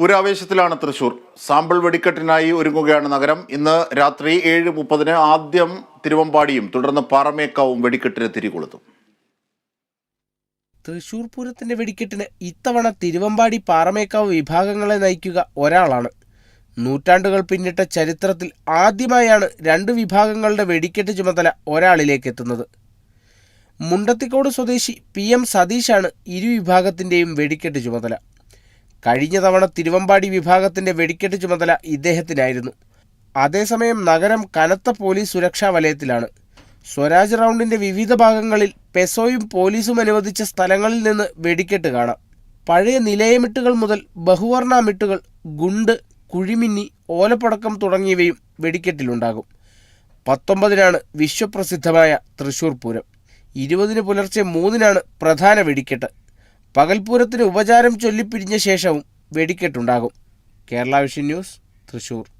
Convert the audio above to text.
പൂരാവേശത്തിലാണ് Thrissur. Sample വെടിക്കെട്ടിനായി ഒരുങ്ങുകയാണ് നഗരം. ഇന്ന് രാത്രി ഏഴ് മുപ്പതിന് ആദ്യം തിരുവമ്പാടിയും തുടർന്ന് പാറമേക്കാവും വെടിക്കെട്ടിന് തിരികൊളുത്തും. തൃശൂർ പൂരത്തിന്റെ വെടിക്കെട്ടിന് ഇത്തവണ തിരുവമ്പാടി പാറമേക്കാവ് വിഭാഗങ്ങളെ നയിക്കുക ഒരാളാണ്. നൂറ്റാണ്ടുകൾ പിന്നിട്ട ചരിത്രത്തിൽ ആദ്യമായാണ് രണ്ട് വിഭാഗങ്ങളുടെ വെടിക്കെട്ട് ചുമതല ഒരാളിലേക്ക് എത്തുന്നത്. മുണ്ടത്തിക്കോട് സ്വദേശി പി എം സതീഷാണ് ഇരു വിഭാഗത്തിന്റെയും വെടിക്കെട്ട് ചുമതല. കഴിഞ്ഞ തവണ തിരുവമ്പാടി വിഭാഗത്തിന്റെ വെടിക്കെട്ട് ചുമതല ഇദ്ദേഹത്തിനായിരുന്നു. അതേസമയം നഗരം കനത്ത പോലീസ് സുരക്ഷാ വലയത്തിലാണ്. സ്വരാജ് റൗണ്ടിന്റെ വിവിധ ഭാഗങ്ങളിൽ പെസോയും പോലീസും അനുവദിച്ച സ്ഥലങ്ങളിൽ നിന്ന് വെടിക്കെട്ട് കാണാം. പഴയ നിലയമിട്ടുകൾ മുതൽ ബഹുവർണാമിട്ടുകൾ ഗുണ്ട് കുഴിമിന്നി ഓലപ്പടക്കം തുടങ്ങിയവയും വെടിക്കെട്ടിലുണ്ടാകും. പത്തൊമ്പതിനാണ് വിശ്വപ്രസിദ്ധമായ തൃശൂർ പൂരം. ഇരുപതിന് പുലർച്ചെ മൂന്നിനാണ് പ്രധാന വെടിക്കെട്ട്. പകൽപൂരത്തിന് ഉപചാരം ചൊല്ലിപ്പിരിഞ്ഞ ശേഷവും വെടിക്കെട്ടുണ്ടാകും. Kerala vision news Thrissur.